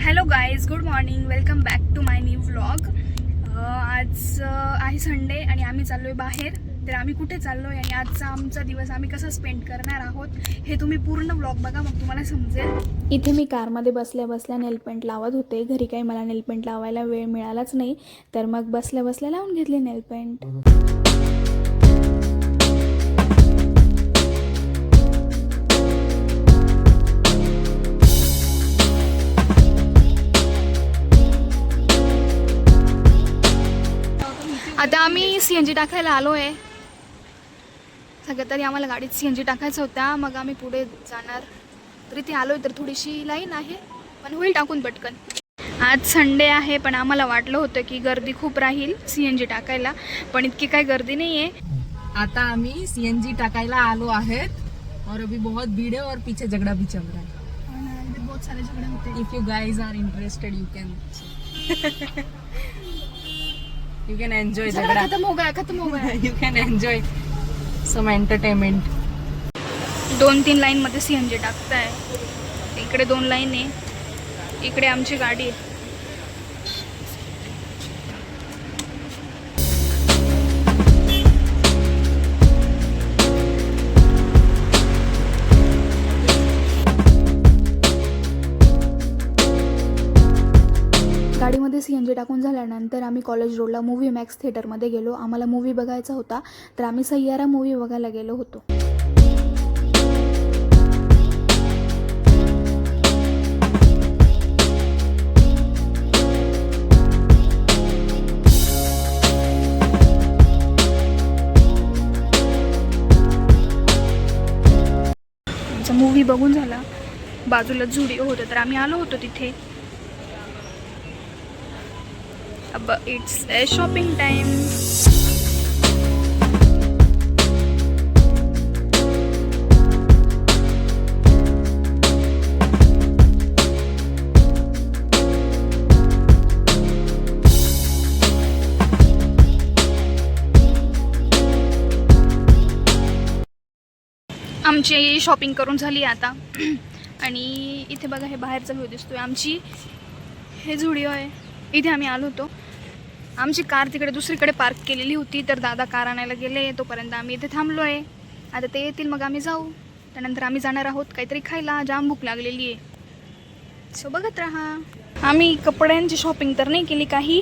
Hello guys good morning welcome back to my new vlog आज uh, आहे Sunday आणि आम्ही चाललो आहे बाहेर. तर आम्ही कुठे चाललो आहे आणि आजचा आमचा दिवस आम्ही कसा स्पेंड करणार आहोत हे तुम्ही पूर्ण व्लॉग बघा मग तुम्हाला समजेल. इथे मी कारमध्ये बसल्या बसल्या नेलपेंट लावत होते. घरी काही मला नेलपेंट लावायला वेळ मिळालाच नाही. तर मग बसल्या बसल्या लावून घेतली नेलपेंट आता आम्ही सी एन जी टाकायला आलो आहे सगळ्यात तरी आम्हाला गाडीत सी एन जी टाकायचा होता. मग आम्ही पुढे जाणार. तर इथे आलो तर थोडीशी लाईन आहे पण होईल टाकून पटकन. आज संडे आहे पण आम्हाला वाटलं होतं की गर्दी खूप राहील सी एन जी टाकायला पण इतकी काही गर्दी नाही आहे आता आम्ही सीएनजी टाकायला आलो आहेत. और अभी बहुत भीड़ है और पीछे झगड़ा भी चल रहा है. बहुत सारे झगडे होते if you guys are interested you can you can झगड़ा खत्म हो गया खत्म हो गया. You can enjoy some entertainment दोन तीन लाईनमध्ये सी एन जी टाकताय. इकडे दोन लाईन आहे. इकडे आमची गाडी आहे. सी एन जी टाकून झाल्यानंतर आम्ही कॉलेज रोडला मूवी मॅक्स थिएटरमध्ये गेलो. आम्हाला मूवी बघायचा होता. तर आम्ही सय्यारा मूवी बघायला गेलो होतो. मूवी बघून झाला. बाजूला झुडिओ होतं. तर आम्ही आलो होतो तिथे. अब इट्स शॉपिंग टाइम आमची शॉपिंग करून झाली आता. आणि इथे बघा हे बाहेरचा व्ह्यू दिसतोय. आमची हे झुडिओ आहे. इथे आम्ही आलो होतो. आमची कार तिकडे दुसरीकडे पार्क केलेली होती तर दादा कार आणायला गेले तोपर्यंत आम्ही इथे थांबलो आहे आता ते येतील मग आम्ही जाऊ. त्यानंतर आम्ही जाणार आहोत काहीतरी खायला जाम भूक लागलेली आहे. सो बघत राहा. आम्ही कपड्यांची शॉपिंग तर नाही केली काही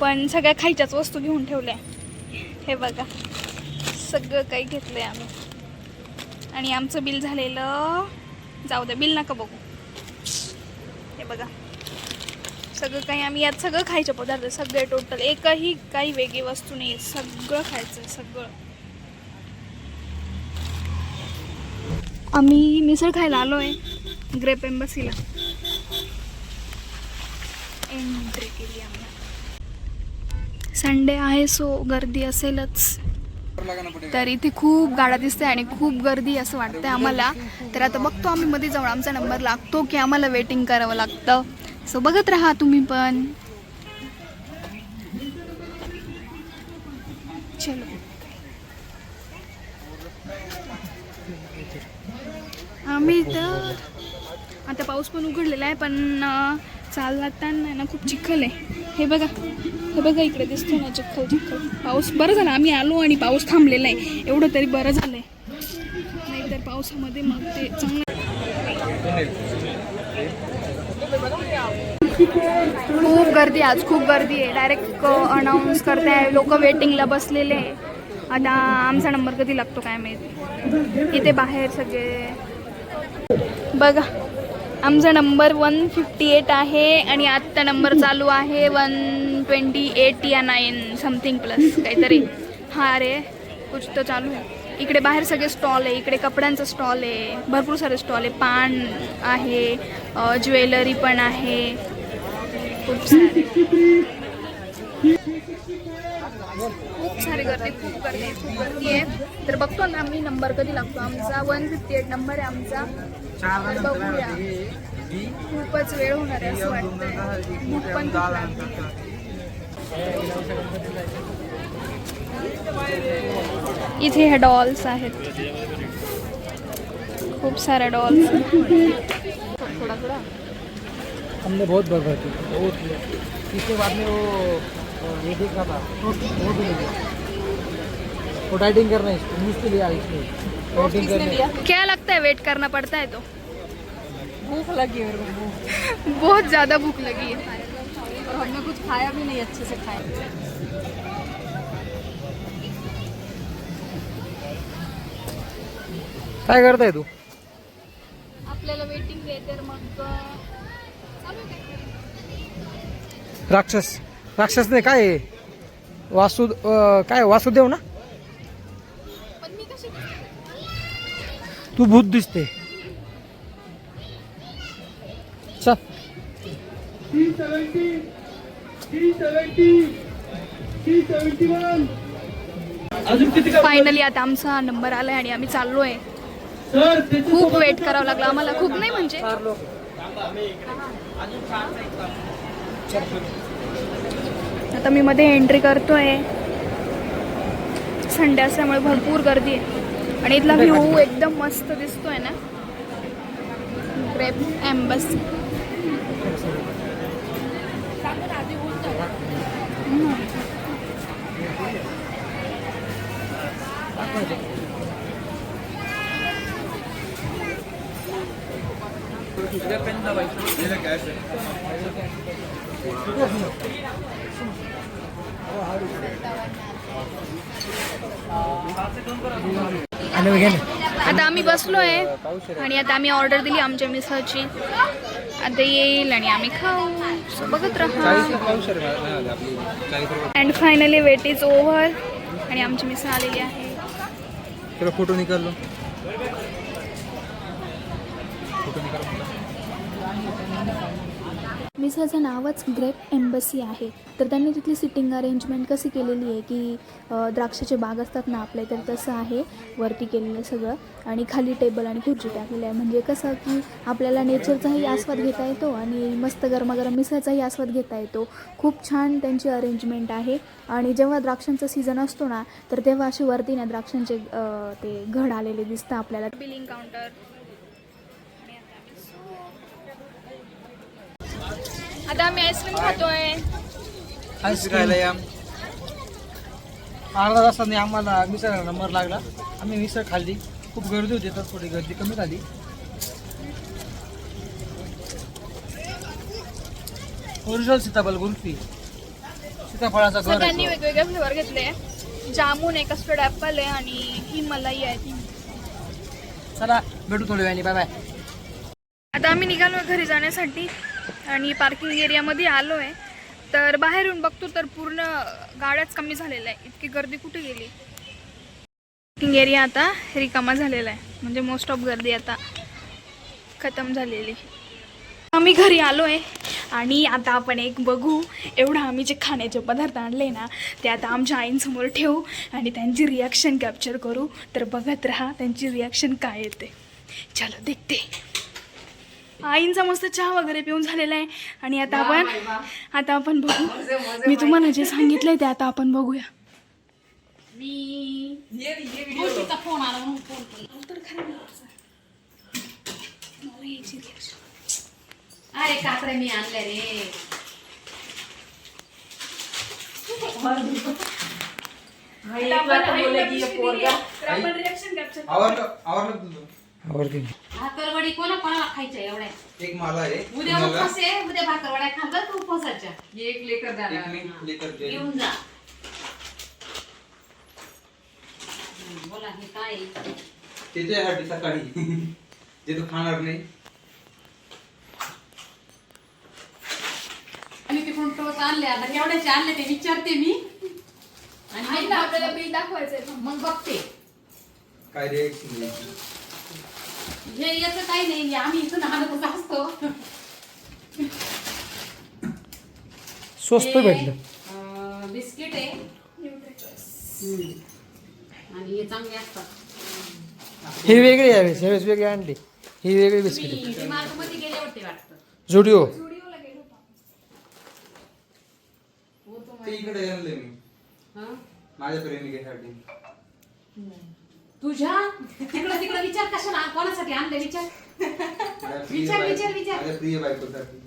पण सगळ्या खायच्याच वस्तू घेऊन ठेवल्या. हे बघा. सगळं काही घेतलं आहे आम्ही. आणि आमचं बिल झालेलं जाऊ द्या बिल नका बघू. हे बघा. सगळं काही आम्ही यात सगळं खायचे पदार्थ सगळे टोटल एकही काही वेगळी वस्तू नाही सगळं खायचं सगळं. आम्ही मिसळ खायला आलो आहे ग्रेप एम्बसीला एंट्री केली आम्ही. संडे आहे सो गर्दी असेलच. तर इथे खूप गाड्या दिसते आणि खूप गर्दी असं वाटतंय आम्हाला. तर आता बघतो आम्ही मध्ये जाऊन आमचा नंबर लागतो की आम्हाला वेटिंग करावं लागतं. सो बघत राहा तुम्ही पण चलो आम्ही तर आता पाऊस पण उघडलेला आहे पण अं, चालताना आहे ना खूप चिखल आहे. हे बघा हे बघा इकडे दिसतो ना चिखल चिखल. पाऊस बरं झालं आम्ही आलो आणि पाऊस थांबलेला आहे. एवढं तरी बरं झालं आहे नाहीतर पावसामध्ये मग ते चांगलं खूप गर्दी आज खूप गर्दी आहे. डायरेक्ट अनाऊन्स करताय. लोक वेटिंगला बसलेले आता आमचा नंबर कधी लागतो काय माहिती? इथे बाहेर सगळे. बघा आमचा नंबर वन फिफ्टी एट आहे आणि आत्ता नंबर चालू आहे वन ट्वेंटी एट या नाईन समथिंग प्लस काहीतरी. हा रे कुछ तर चालू आहे. इकडे बाहेर सगळे स्टॉल आहे इकडे कपड्यांचा स्टॉल आहे भरपूर सारे स्टॉल आहे. पान आहे ज्वेलरी पण आहे. खूप सारे. खूप सारी गर्दी खूप गर्दी खूप गर्दी आहे. तर बघतो ना आम्ही नंबर कधी लागतो? आमचा वन फिफ्टी एट नंबर आहे आमचा. तर बघूया. खूपच वेळ होणार आहे असं वाटतंय. भूक पण खूप इथे ह्या डॉल्स आहेत. खूप साऱ्या डॉल्स थोड़ा थोड़ा हमने बहुत बर्बाद की बहुत किया। इसके बाद में वो ये देख था। वो भी गया वो डाइटिंग करना है इसको मुझसे लिया इसने डाइटिंग लिया। क्या लगता है वेट करना पड़ता है तो? भूख लगी है मेरे को बहुत ज़्यादा भूख लगी है। और हमने कुछ खाया भी नहीं अच्छे से खाया। काय करताय तू? आपल्याला वेटिंग आहे तर मग राक्षस. राक्षस नाही काय आहे? वासु अं, काय वासुदेव ना? तू भूत दिसते. चल. फायनली आता आमचा नंबर आलाय आणि आम्ही चाललोय. खूप वेट करावं लागलं. आम्हाला खूप नाही म्हणजे? आता मी मध्ये एंट्री करतोय. संडे असल्यामुळे भरपूर गर्दी आहे. आणि इथला व्ह्यू एकदम मस्त दिसतोय ना? ग्रेप एम्बसी आणि मग घे ना. आता आम्ही बसलो आहे आणि आता आम्ही ऑर्डर दिली आमच्या मिसळची. आता येईल आणि आम्ही खाऊ. बघत राहा. And finally wait is over आणि आमची मिसळ आलेली आहे. तुला फोटो निकाल मिसाचं मिसळचं नावच ग्रेप एम्बसी आहे. तर त्यांनी तिथली सिटिंग अरेंजमेंट कशी केलेली आहे की द्राक्षाचे बाग असतात ना आपले तर तसं आहे. वरती केलेलं सगळं. आणि खाली टेबल आणि खुर्ची टाकलेली आहे. म्हणजे कसं की आपल्याला नेचरचाही आस्वाद घेता येतो आणि मस्त गरमागरम मिसळचाही आस्वाद घेता येतो. खूप छान त्यांची अरेंजमेंट आहे. आणि जेव्हा द्राक्षांचा सीझन असतो ना तर तेव्हा अशी वरती ना द्राक्षांचे ते घड आलेले दिसतं आपल्याला. बिलिंग काउंटर आता आम्ही आईस्क्रीम खातोय. खायला या अर्धा तासाने आम्हाला मिसळ नंबर लागला. आम्ही मिसळ खाल्ली. खूप गर्दी होती तर थोडी गर्दी कमी झाली. ओरिजिनल सीताफळ कुल्फी. सीताफळाचा सगळ्यांनी आहे वेगवेगळे फ्लेवर घेतले. जामून आहे कस्टर्ड ॲपल आहे आणि ही मलाई आहे ती. तो. चला भेटू थोड्या वेळाने. बाय बाय आता आम्ही निघालो घरी जाण्यासाठी. आणि पार्किंग एरियामध्ये आलो आहे तर बाहेरून बघतो तर पूर्ण गाड्याच कमी झालेल्या आहे इतकी गर्दी कुठे गेली? पार्किंग एरिया आता रिकामा झालेला आहे. म्हणजे मोस्ट ऑफ गर्दी आता खतम झालेली. आम्ही घरी आलो आहे आणि आता आपण एक बघू. एवढं आम्ही जे खाण्याचे पदार्थ आणले ना ते आता आमच्या आईंसमोर ठेवू आणि त्यांची रिॲक्शन कॅप्चर करू. तर बघत राहा त्यांची रिॲक्शन काय येते. चलो देखते. आईंचा मस्त चहा वगैरे पिऊन झालेला आहे. आणि आता आपण आता आपण बघू. मी तुम्हाला जे सांगितलंय ते आता आपण बघूया. अरे काकडे मी आणले रे. आवडलं आवडलं तुझं. आवडते. भाकरवडी कोणा कोणाला खायच्या एवढ्या? एक मला आहे उद्या तुम्हाला? उपवास आहे उद्या भाकरवड्या खाल्लं तू उपवासाच्या? एक लेकर एक मी लेकर दे. घेऊन जा. हं, बोला हे काय? त्याच्यासाठी सकाळी. जे तू खाणार नाही. आणि तिकडून टोच आणले आता? केवढ्याचे आणले ते विचारते मी. आणि मग आईला आपल्याला बिल दाखवायचंय. मग बघते. काय रिएक्शन हे याचं काही नाही हे आम्ही इथून आणत असतो. स्वस्त हे, भेटलं. अं, बिस्किट आहे. हं. आणि हे चांगले असतात. ही वेगळी आहे ह्यावेळेस वेगळी आणली. ही वेगळी बिस्किट मी डिमार्टमध्ये गेले होते वाटतं. जुडिओ. ते इकडे आणले मी. हं? माझ्या प्रेमिकेसाठी तुझ्या? तिकडं तिकडं विचार कशाला? कोणासाठी आणले विचार? माझ्या प्रिय विचार, बायको- विचार, विचार. माझ्या प्रिय बायकोसाठी.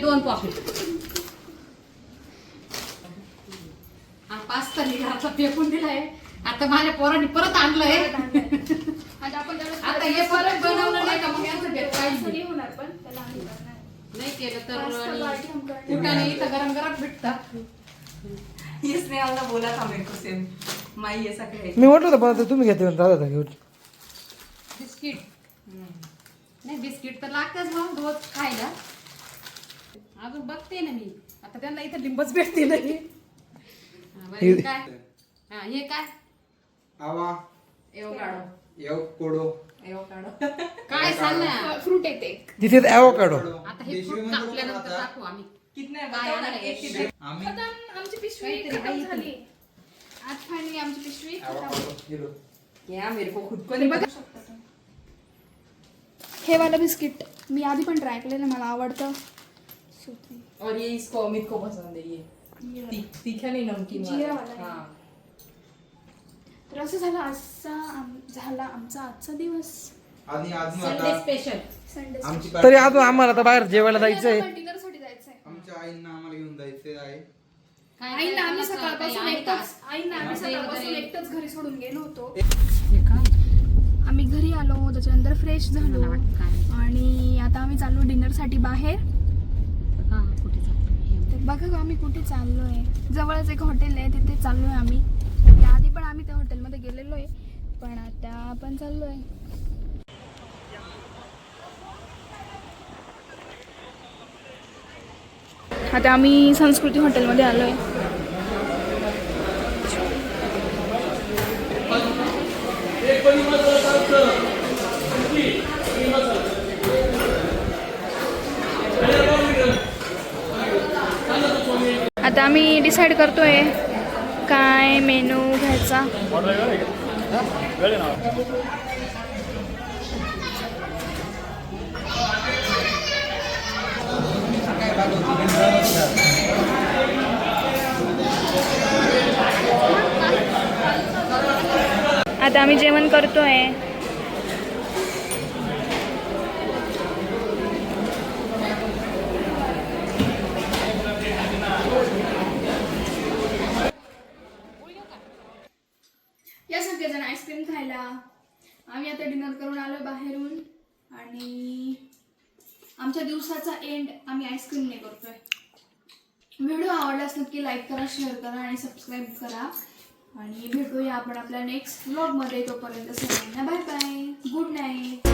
दोन पॉकेट हा पाच तर घरातला फेकून दिलाय. आता माझ्या पोरांनी परत आणलंय. आता आपण त्याला आता हे परत बनवलं नाही का मग यांचं भेट असं पाहिजे नाही होणार पण त्याला आम्ही करणार. नाही केलं तर. कुठाने इथं गरम गरम भेटतात. ये स्नेहाला बोला था मेरे को सेम. माई मी म्हटलं होतं पण तुम्ही घेते राहता घेऊन. बिस्किट. नाही बिस्किट तर लागतेच मग रोज खायला. अजून बघते ना मी. आता त्यांना इथं लिंबच भेटते नाही. हा, बरं, हे काय? हा हे काय? आवा. एवढं येऊ कोडो काय सांग? ना फ्रूट येते. ॲवोकाडो आता हे फ्रूट कापल्यानंतर आम्ही. काय आम्ही आमची पिशवी काहीतरी खतम आहे झाली. आज फायनली आमची पिशवी खतम. avocado. किलो या मेरे को खुद को तरी बघू. शकता तुम्ही. हे वाला बिस्किट मी आधी पण ट्राय केलेलं मला आवडतं. और ये इसको अमित को पसंद है ये. तीखा नहीं नमकीन जीरा वाला. वाला है। हाँ. तर असं झालं आजचा आम- झाला आमचा आजचा दिवस. आणि अजून संडे आता स्पेशल संडे आमची तरी अजून आम्हाला आता बाहेर जेवायला जायचंय. डिनरसाठी जायचंय. आमच्या आईंना आम्हाला घेऊन जायचे आहे. आम्ही सकाळपासून सकाळपासून एकटंच घरी सोडून गेलो होतो. हे आम्ही घरी आलो त्याच्यानंतर फ्रेश झालो. मला वाटतं काय? आणि आता आम्ही चाललो डिनरसाठी बाहेर. हा तर बघा गं आम्ही कुठे चाललो आहे जवळच एक हॉटेल आहे तिथे चाललो आहे आम्ही त्याआधी आम्ही त्या हॉटेलमध्ये गेलेलो आहे पण आता आपण चाललो आहे आता आम्ही संस्कृती हॉटेलमध्ये आलो आहे आता आम्ही डिसाईड करतोय काय मेनू घ्यायचा? आता आम्ही जेवण करतोय. या आईस्क्रीम खायला. आम्ही आता डिनर करून आलो बाहेरून. आणि आमच्या दिवसाचा एंड आम्ही आईस्क्रीमने करतोय. व्हिडिओ आवडल्यास नक्की लाईक करा शेअर करा आणि सबस्क्राईब करा. आणि भेटूया आपण आपल्या नेक्स्ट ब्लॉगमध्ये तोपर्यंत सगळ्यांना बाय बाय गुड नाईट